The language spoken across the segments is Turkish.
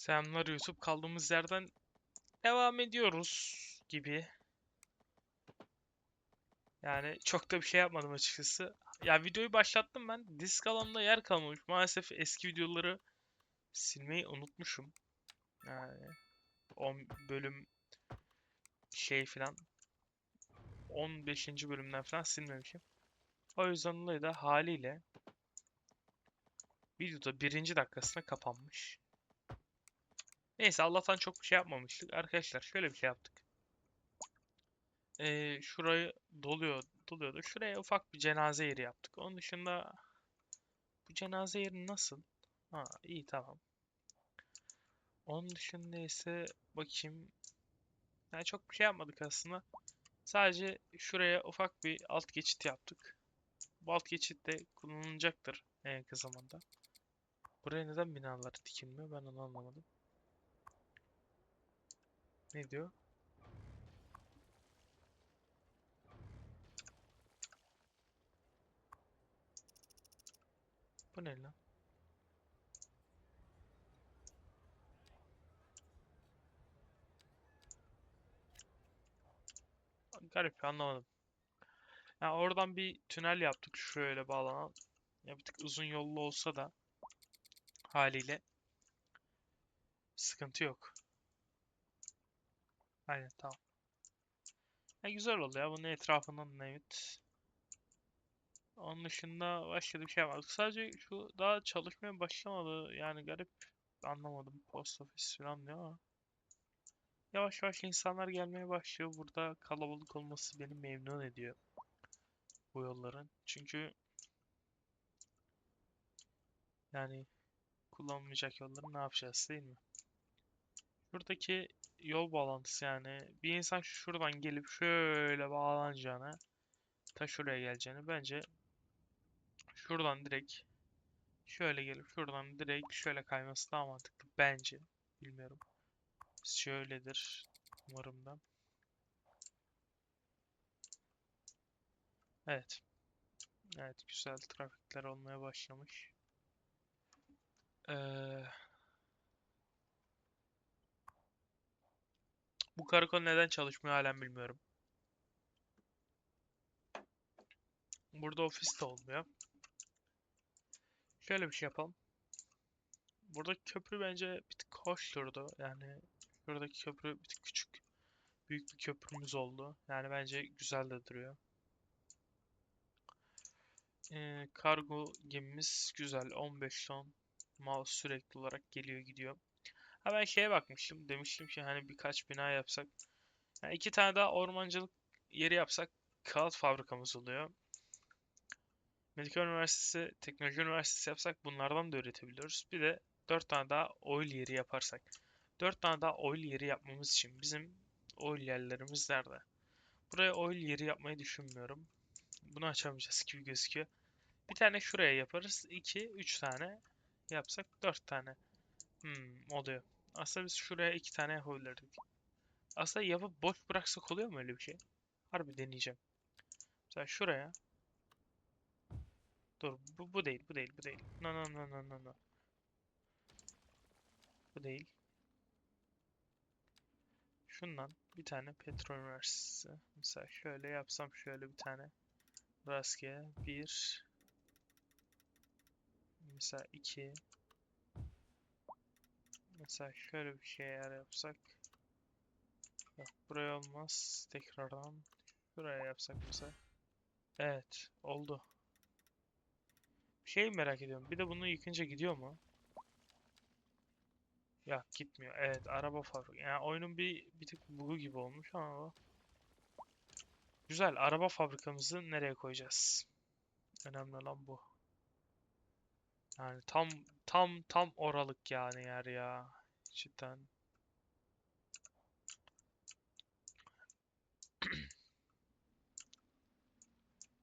Selamlar YouTube. Kaldığımız yerden devam ediyoruz gibi. Yani çok da bir şey yapmadım açıkçası. Ya videoyu başlattım ben. Disk alanında yer kalmamış. Maalesef eski videoları silmeyi unutmuşum. Yani 10 bölüm şey filan 15. bölümden falan silmemişim. O yüzden dolayı da haliyle videoda birinci dakikasına kapanmış. Neyse Allah'tan çok bir şey yapmamıştık. Arkadaşlar şöyle bir şey yaptık. Ee, şurayı doluyor, doluyordu. Şuraya ufak bir cenaze yeri yaptık. Onun dışında bu cenaze yeri nasıl? Ha iyi tamam. Onun dışında ise bakayım. Yani çok bir şey yapmadık aslında. Sadece şuraya ufak bir alt geçit yaptık. Bu alt geçit de kullanılacaktır en yakın zamanda. Buraya neden binalar dikilmiyor ben onu anlamadım. Ne diyor? Bu ne lan? Garip anlamadım. Ya oradan bir tünel yaptık şöyle bağlanan. Ya bir tık uzun yollu olsa da haliyle sıkıntı yok. Aynen tamam. Ya güzel oldu ya bunun etrafından evet. Onun dışında başka bir şey yapmadık. Sadece şu daha çalışmaya başlamadı. Yani garip anlamadım. Post office falan diyor ama. Yavaş yavaş insanlar gelmeye başlıyor. Burada kalabalık olması beni memnun ediyor. Bu yolların. Çünkü yani kullanılmayacak yolları ne yapacağız değil mi? Şuradaki yol bağlantısı yani bir insan şuradan gelip şöyle bağlanacağına ta şuraya geleceğini bence şuradan direkt şöyle gelip şuradan direkt şöyle kayması daha mantıklı bence. Bilmiyorum. Şöyledir umarım da. Evet. Evet güzel trafikler olmaya başlamış. Ee, bu karakol neden çalışmıyor halen bilmiyorum. Burada ofis de olmuyor. Şöyle bir şey yapalım. Burada köprü bence bir tık hoş durdu. Yani şuradaki köprü bir tık küçük. Büyük bir köprümüz oldu. Yani bence güzel de duruyor. Ee, kargo gemimiz güzel. 15 ton mal sürekli olarak geliyor gidiyor. Ha ben şeye bakmıştım. Demiştim ki hani birkaç bina yapsak. Yani iki tane daha ormancılık yeri yapsak kağıt fabrikamız oluyor. Medikal Üniversitesi, Teknoloji Üniversitesi yapsak bunlardan da üretebiliyoruz. Bir de 4 tane daha oil yeri yaparsak. 4 tane daha oil yeri yapmamız için bizim oil yerlerimiz nerede? Buraya oil yeri yapmayı düşünmüyorum. Bunu açamayacağız gibi gözüküyor. Bir tane şuraya yaparız. 2, 3 tane yapsak 4 tane. Hmm, oluyor. Aslında biz şuraya 2 tane yapabilirdik. Aslında yapıp boş bıraksak oluyor mu öyle bir şey? Harbi deneyeceğim. Mesela şuraya Dur bu, bu değil bu değil bu değil. No no no no no no. Bu değil. Şundan bir tane petrol üniversitesi. Mesela şöyle yapsam şöyle bir tane. Rastgele bir. Mesela iki. Mesela şöyle bir şey eğer yapsak. Yok buraya olmaz. Tekrardan şuraya yapsak mesela. Evet oldu. Şey merak ediyorum. Bir de bunu yıkınca gidiyor mu? Ya gitmiyor. Evet araba fabrikası. Yani oyunun bir bir tık bug'u gibi olmuş ama o. Güzel. Araba fabrikamızı nereye koyacağız? Önemli olan bu. Yani tam tam tam oralık yani yer ya. Cidden.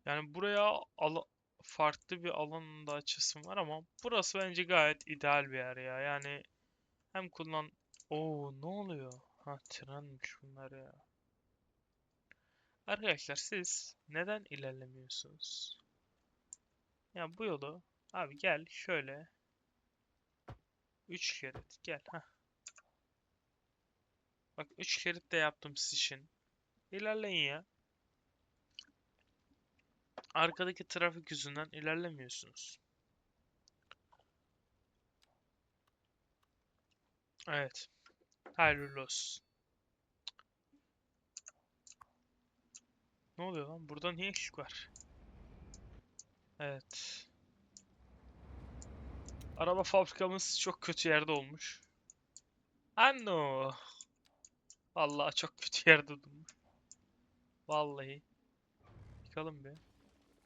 Yani buraya farklı bir alanında açısım var ama burası bence gayet ideal bir yer ya. Yani hem kullan... Oo ne oluyor? Ha trenmiş bunlar ya. Arkadaşlar siz neden ilerlemiyorsunuz? Ya bu yolu abi gel şöyle 3 şerit gel ha Bak 3 şerit de yaptım siz için. İlerleyin ya. Arkadaki trafik yüzünden ilerlemiyorsunuz. Evet. Hayırlı olsun. Ne oluyor lan? Burada niye ışık var? Evet. Araba fabrikamız çok kötü yerde olmuş. Anno. Vallahi çok kötü yerde durmuş. Vallahi. Yıkalım bir.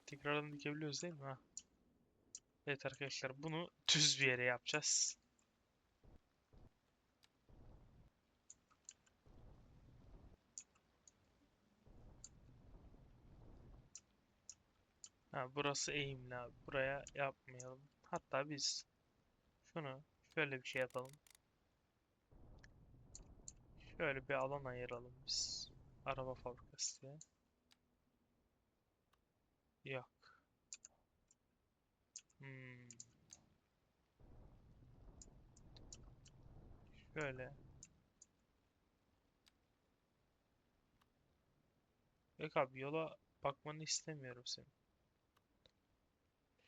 Tekrardan dikebiliyoruz değil mi? Ha. Evet arkadaşlar bunu düz bir yere yapacağız. Ha, burası eğimli abi. Buraya yapmayalım. Hatta biz şunu şöyle bir şey yapalım. Şöyle bir alan ayıralım biz. Araba fabrikası diye. Yok. Hmm. Şöyle. Yok abi yola bakmanı istemiyorum senin.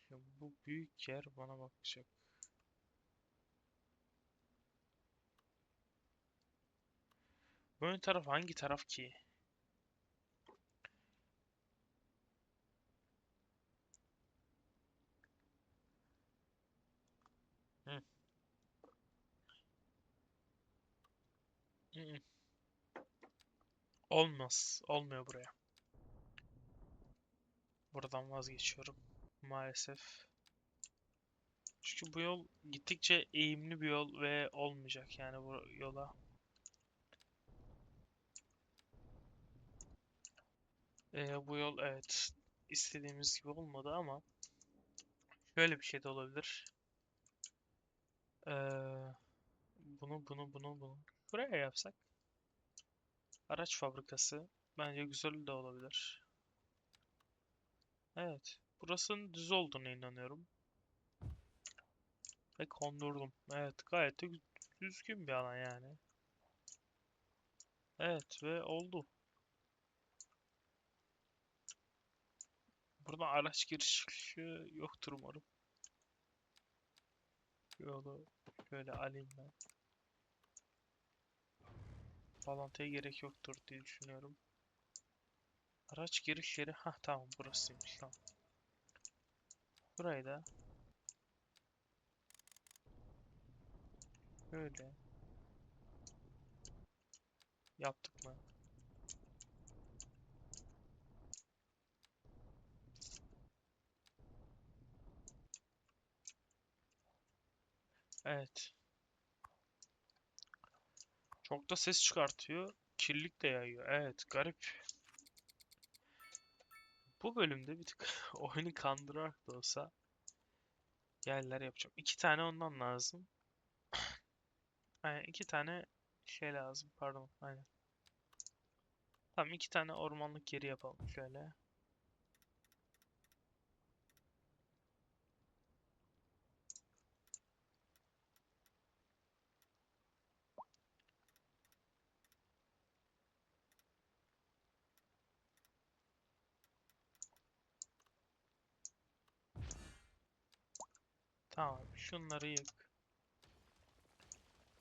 Şimdi bu büyük yer bana bakacak. Ön taraf hangi taraf ki? Hı. Hı. Olmaz. Olmuyor buraya. Buradan vazgeçiyorum. Maalesef. Çünkü bu yol gittikçe eğimli bir yol ve olmayacak yani bu yola. Ee, bu yol evet istediğimiz gibi olmadı ama şöyle bir şey de olabilir. Ee, bunu bunu bunu bunu buraya yapsak araç fabrikası bence güzel de olabilir. Evet, burasının düz olduğuna inanıyorum. Ve kondurdum. Evet, gayet de gü- düzgün bir alan yani. Evet ve oldu. Burada araç girişi yoktur umarım. Yolu şöyle alayım ben. Bağlantıya gerek yoktur diye düşünüyorum. Araç giriş yeri. Ha tamam burasıymış tamam. Burayı da böyle yaptık mı? Evet. Çok da ses çıkartıyor. Kirlilik de yayıyor. Evet, garip. Bu bölümde bir tık oyunu kandırarak da olsa yerler yapacağım. İki tane ondan lazım. Aynen iki tane şey lazım. Pardon. Aynen. Tamam iki tane ormanlık yeri yapalım şöyle. Tamam. Şunları yık.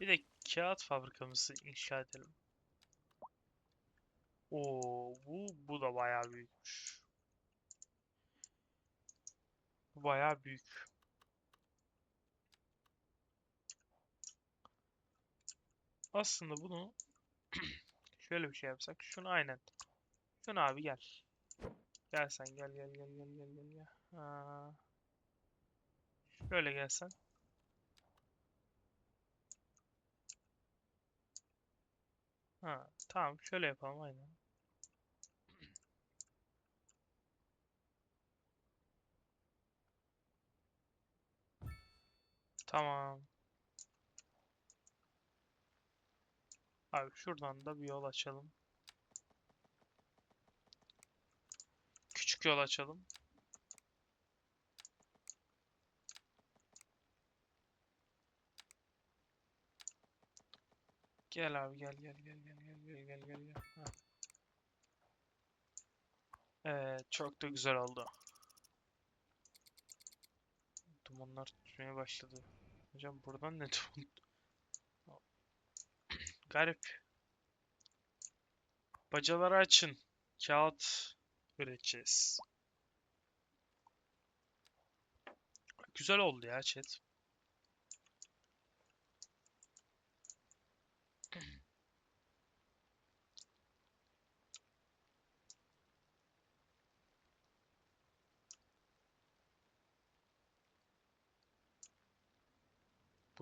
Bir de kağıt fabrikamızı inşa edelim. Oo, bu bu da bayağı büyükmüş. Bu bayağı büyük. Aslında bunu şöyle bir şey yapsak. Şunu aynen. Şunu abi gel. Gel sen gel gel gel gel gel gel. Ha. Şöyle gelsen. Ha, tamam şöyle yapalım aynen. Tamam. Abi şuradan da bir yol açalım. Küçük yol açalım. Gel abi gel gel gel gel gel gel gel gel gel. Ha. Çok da güzel oldu. Dumanlar tutmaya başladı. Hocam buradan ne duman? Garip. Bacaları açın. Kağıt üreteceğiz. Güzel oldu ya chat.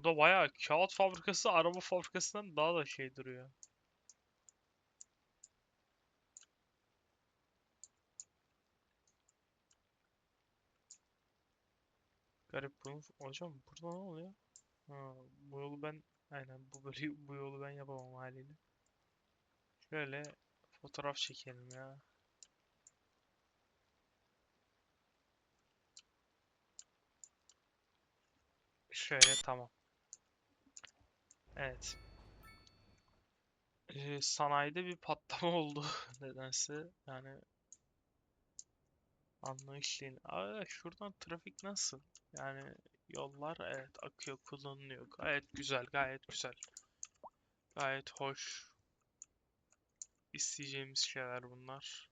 Bu da bayağı kağıt fabrikası araba fabrikasından daha da şey duruyor. Garip bunu hocam burada ne oluyor? Ha, bu yolu ben aynen bu böyle bu yolu ben yapamam haliyle. Şöyle fotoğraf çekelim ya. Şöyle tamam. Evet. Ee, sanayide bir patlama oldu nedense. Yani anlayışlı. Aa, şuradan trafik nasıl? Yani yollar evet akıyor, kullanılıyor. Gayet güzel, gayet güzel. Gayet hoş. İsteyeceğimiz şeyler bunlar.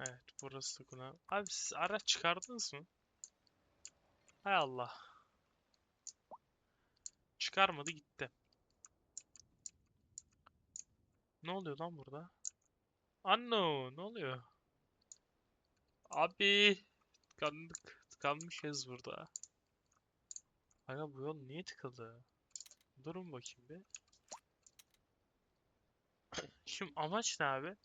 Evet, burası da buna. Abi siz araç çıkardınız mı? Hay Allah. Çıkarmadı gitti. Ne oluyor lan burada? Anno, ne oluyor? Abi, tıkandık. Tıkanmışız burada. Aga bu yol niye tıkıldı? Durun bakayım bir. Şimdi amaç ne abi?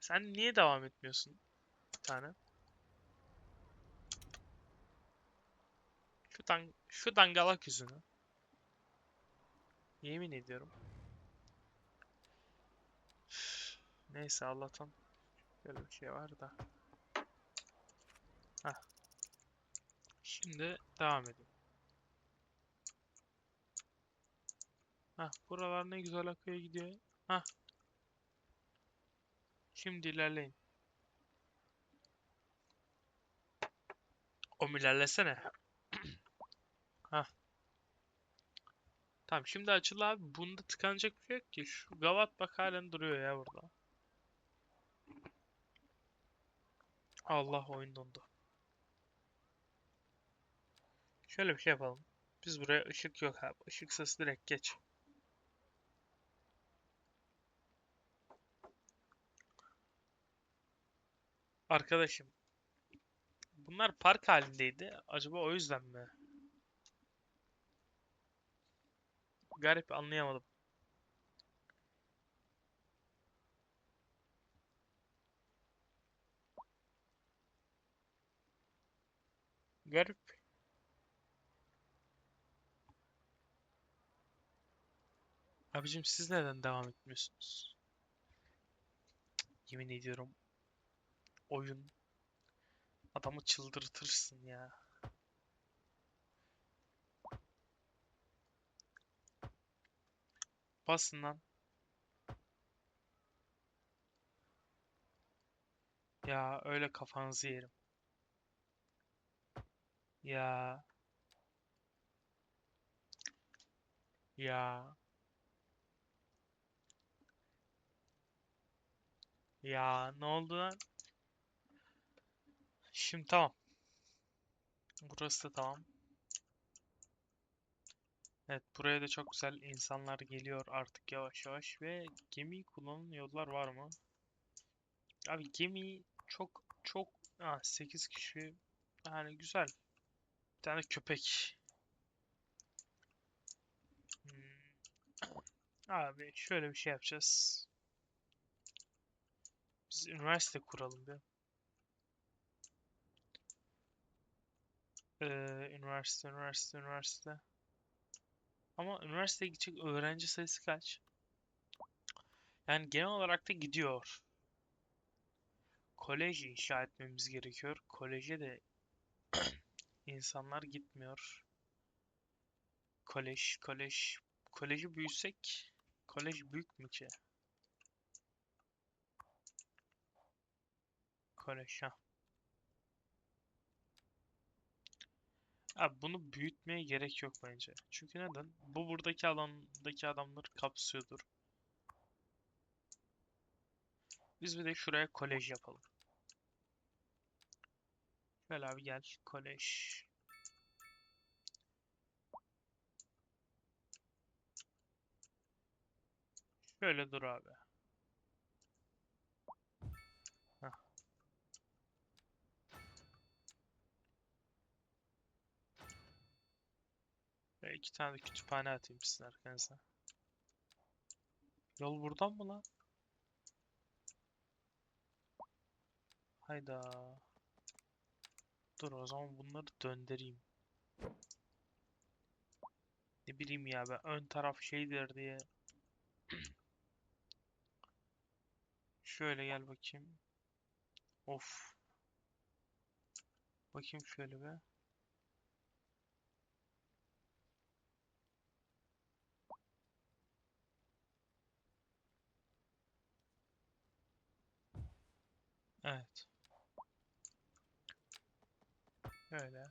Sen niye devam etmiyorsun? Bir tane. Şu dang şu dangalak yüzünü. Yemin ediyorum. Neyse Allah'tan böyle bir şey var da. Hah. Şimdi devam edin. Hah, buralar ne güzel akıyor gidiyor. Hah. Şimdi ilerleyin. O ilerlesene. Hah. Tamam şimdi açıl abi. Bunda tıkanacak bir şey yok ki. Şu gavat bak halen duruyor ya burada. Allah oyun dondu. Şöyle bir şey yapalım. Biz buraya ışık yok abi. Işıksız direkt geç. Arkadaşım. Bunlar park halindeydi. Acaba o yüzden mi? Garip anlayamadım. Garip. Abicim siz neden devam etmiyorsunuz? Yemin ediyorum oyun adamı çıldırtırsın ya. Basın lan. Ya öyle kafanızı yerim. Ya. Ya. Ya ne oldu lan? Şimdi tamam. Burası da tamam. Evet buraya da çok güzel insanlar geliyor artık yavaş yavaş ve gemi kullanan yollar var mı? Abi gemi çok çok ha, 8 kişi yani güzel. Bir tane köpek. Hmm. Abi şöyle bir şey yapacağız. Biz üniversite kuralım bir. Ee, üniversite, üniversite, üniversite. Ama üniversiteye gidecek öğrenci sayısı kaç? Yani genel olarak da gidiyor. Kolej inşa etmemiz gerekiyor. Koleje de insanlar gitmiyor. kolej, kolej. Koleji büyüsek, kolej büyük mü ki? Kolej ha. Abi bunu büyütmeye gerek yok bence. Çünkü neden? Bu buradaki alandaki adamları kapsıyordur. Biz bir de şuraya kolej yapalım. Gel abi gel. Kolej. Şöyle dur abi. Ve iki tane de kütüphane atayım sizin arkanıza. Yol buradan mı lan? Hayda. Dur o zaman bunları döndüreyim. Ne bileyim ya ben ön taraf şeydir diye. Şöyle gel bakayım. Of. Bakayım şöyle be. Evet. Öyle.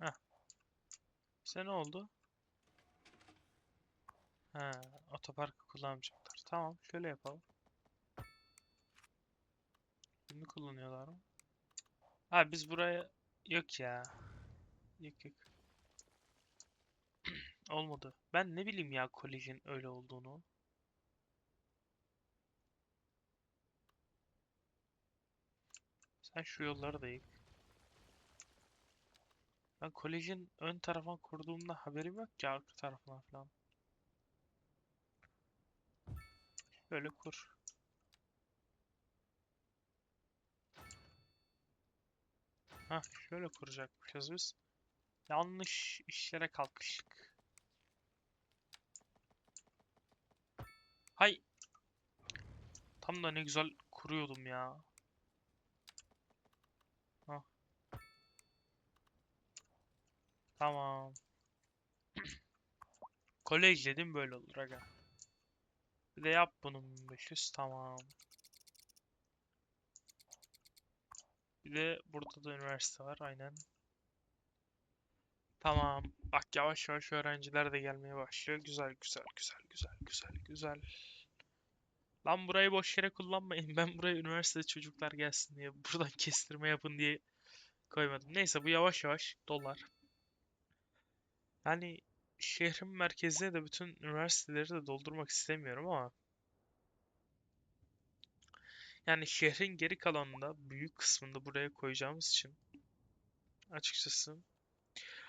Heh. Bize ne oldu? Ha, otoparkı kullanmayacaklar. Tamam, şöyle yapalım. Bunu kullanıyorlar mı? Ha biz buraya yok ya. Yok yok. Olmadı. Ben ne bileyim ya kolejin öyle olduğunu. Sen şu yolları da yık. Ben kolejin ön tarafına kurduğumda haberim yok ki arka tarafına falan. Böyle kur. Hah şöyle kuracakmışız biz. Yanlış işlere kalkıştık. Hay. Tam da ne güzel kuruyordum ya. Hah. Tamam. Kolej dedim böyle olur aga. Bir de yap bunun 1500 tamam. Bir de burada da üniversite var aynen. Tamam. Bak yavaş yavaş öğrenciler de gelmeye başlıyor. Güzel güzel güzel güzel güzel güzel. Lan burayı boş yere kullanmayın. Ben buraya üniversite çocuklar gelsin diye buradan kestirme yapın diye koymadım. Neyse bu yavaş yavaş dolar. Yani şehrin merkezine de bütün üniversiteleri de doldurmak istemiyorum ama yani şehrin geri kalanında büyük kısmında buraya koyacağımız için açıkçası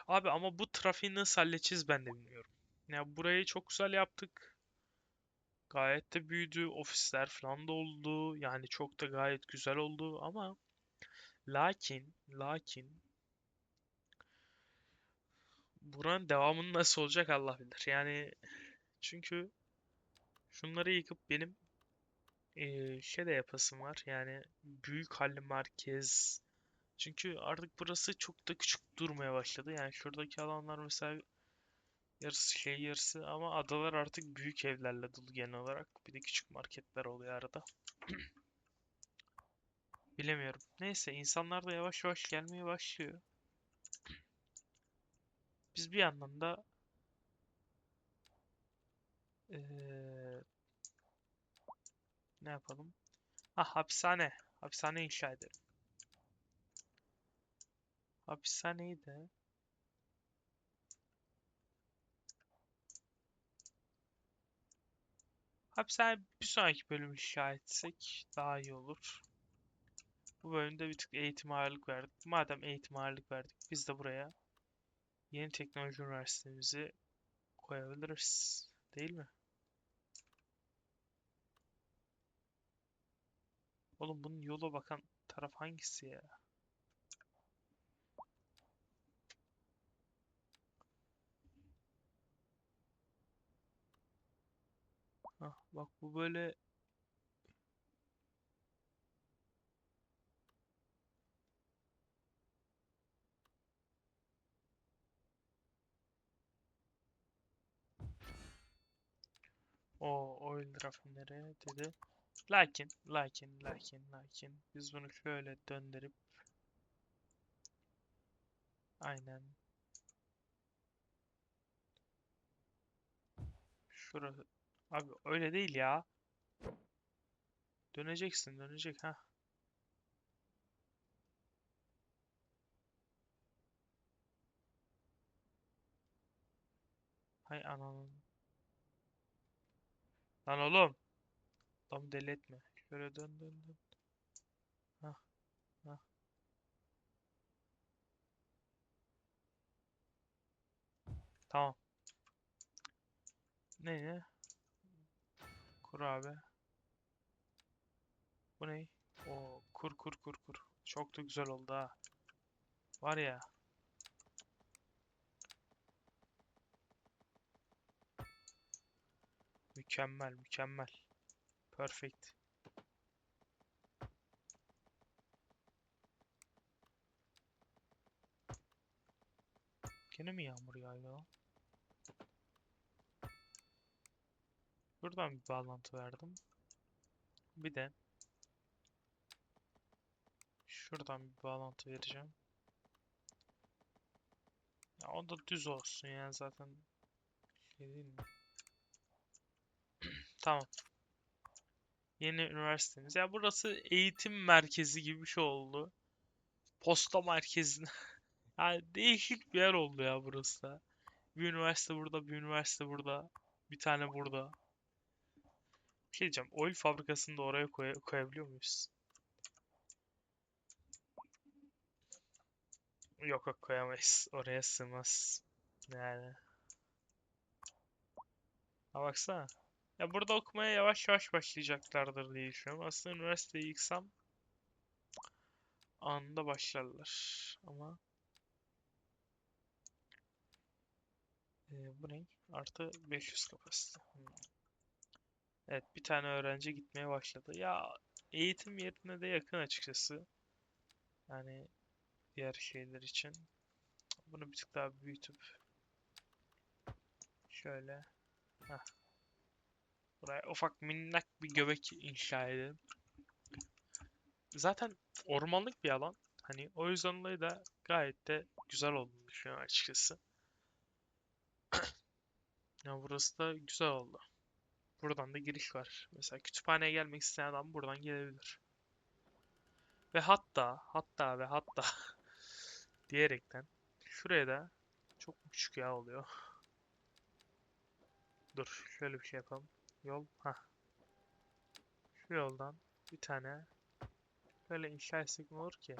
abi ama bu trafiği nasıl halledeceğiz ben de bilmiyorum. Ya burayı çok güzel yaptık. Gayet de büyüdü. Ofisler falan da oldu. Yani çok da gayet güzel oldu ama lakin lakin buranın devamını nasıl olacak Allah bilir. Yani çünkü şunları yıkıp benim eee, şey de yapasım var. Yani büyük halli merkez. Çünkü artık burası çok da küçük durmaya başladı. Yani şuradaki alanlar mesela yarısı şey yarısı ama adalar artık büyük evlerle dolu genel olarak. Bir de küçük marketler oluyor arada. Bilemiyorum. Neyse insanlar da yavaş yavaş gelmeye başlıyor. Biz bir yandan da eee, ne yapalım? Ah hapishane. Hapishane inşa edelim. Hapishaneyi de hapishane bir sonraki bölüm inşa etsek daha iyi olur. Bu bölümde bir tık eğitim ağırlık verdik. Madem eğitim ağırlık verdik biz de buraya yeni teknoloji üniversitemizi koyabiliriz. Değil mi? Oğlum bunun yola bakan taraf hangisi ya? Hah, bak bu böyle O oil rafinere dedi. Lakin, lakin, lakin, lakin biz bunu şöyle döndürüp aynen şurası abi öyle değil ya. Döneceksin, dönecek ha. Hay ananın. Lan oğlum. Adamı deli etme. Şöyle dön dön dön. Tamam. Ne ne? Kur abi. Bu ne? O kur kur kur kur. Çok da güzel oldu ha. Var ya. Mükemmel mükemmel. Perfect. Gene mi yağmur yağıyor? Buradan bir bağlantı verdim. Bir de şuradan bir bağlantı vereceğim. Ya o da düz olsun yani zaten şey değil mi? Tamam. Yeni üniversitemiz. Ya burası eğitim merkezi gibi bir şey oldu. Posta merkezine. Yani değişik bir yer oldu ya burası da. Bir üniversite burada, bir üniversite burada. Bir tane burada. Bir şey diyeceğim. Oil fabrikasını da oraya koy koyabiliyor muyuz? Yok yok koyamayız. Oraya sığmaz. Yani. Ha baksana. Ya burada okumaya yavaş yavaş başlayacaklardır diye düşünüyorum. Aslında üniversiteyi yıksam anında başlarlar. Ama Ee, bu ne? Artı 500 kapasite. Hmm. Evet bir tane öğrenci gitmeye başladı. Ya eğitim yerine de yakın açıkçası. Yani diğer şeyler için. Bunu bir tık daha büyütüp şöyle Heh. Buraya ufak minnak bir göbek inşa edelim. Zaten ormanlık bir alan. Hani o yüzden dolayı da gayet de güzel olduğunu düşünüyorum açıkçası. Ya burası da güzel oldu. Buradan da giriş var. Mesela kütüphaneye gelmek isteyen adam buradan gelebilir. Ve hatta, hatta ve hatta diyerekten şuraya da çok küçük ya oluyor. Dur, şöyle bir şey yapalım. Yol, ha. Şu yoldan bir tane böyle inşa etsek ne olur ki?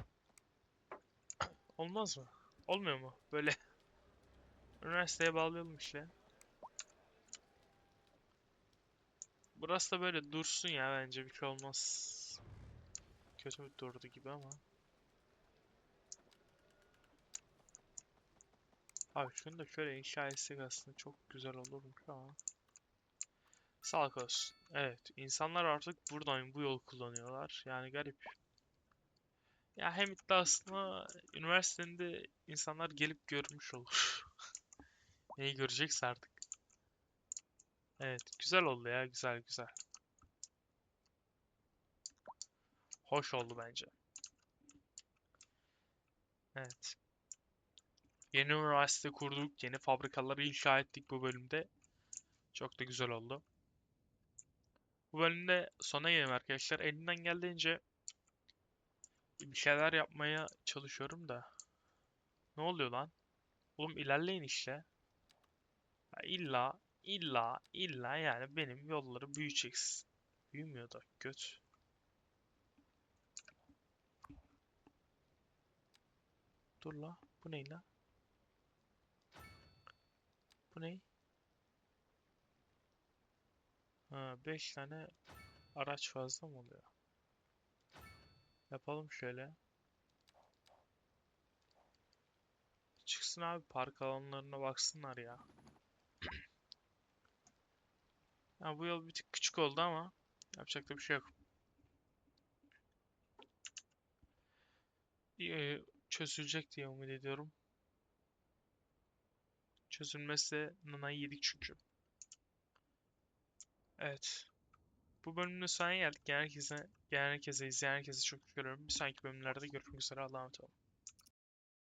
Olmaz mı? Olmuyor mu? Böyle üniversiteye bağlayalım işte. Burası da böyle dursun ya bence bir şey olmaz. Kötü bir durdu gibi ama. Abi şunu da şöyle inşa etsek aslında çok güzel olurmuş ama. Sağlık olsun. Evet, insanlar artık buradan bu yol kullanıyorlar. Yani garip. Ya hem de aslında üniversitenin de insanlar gelip görmüş olur. Neyi görecekse artık. Evet, güzel oldu ya, güzel güzel. Hoş oldu bence. Evet. Yeni üniversite kurduk, yeni fabrikaları inşa ettik bu bölümde. Çok da güzel oldu. Bu bölümde sona gelelim arkadaşlar. Elimden geldiğince bir şeyler yapmaya çalışıyorum da. Ne oluyor lan? Oğlum ilerleyin işte. Ya illa, illa, illa yani benim yolları büyüyeceksin. Büyümüyor da göt. Dur la. Bu ne la? Bu ne? Ha 5 tane araç fazla mı oluyor? Yapalım şöyle. Çıksın abi park alanlarına baksınlar ya. Ha, bu yol bir tık küçük oldu ama yapacak da bir şey yok. Ee, çözülecek diye umut ediyorum. Çözülmezse nanayı yedik çünkü. Evet. Bu bölümün sonuna geldik. Herkese, herkese izleyen herkese çok ederim. Bir sonraki bölümlerde görüşmek üzere. Allah'a emanet olun.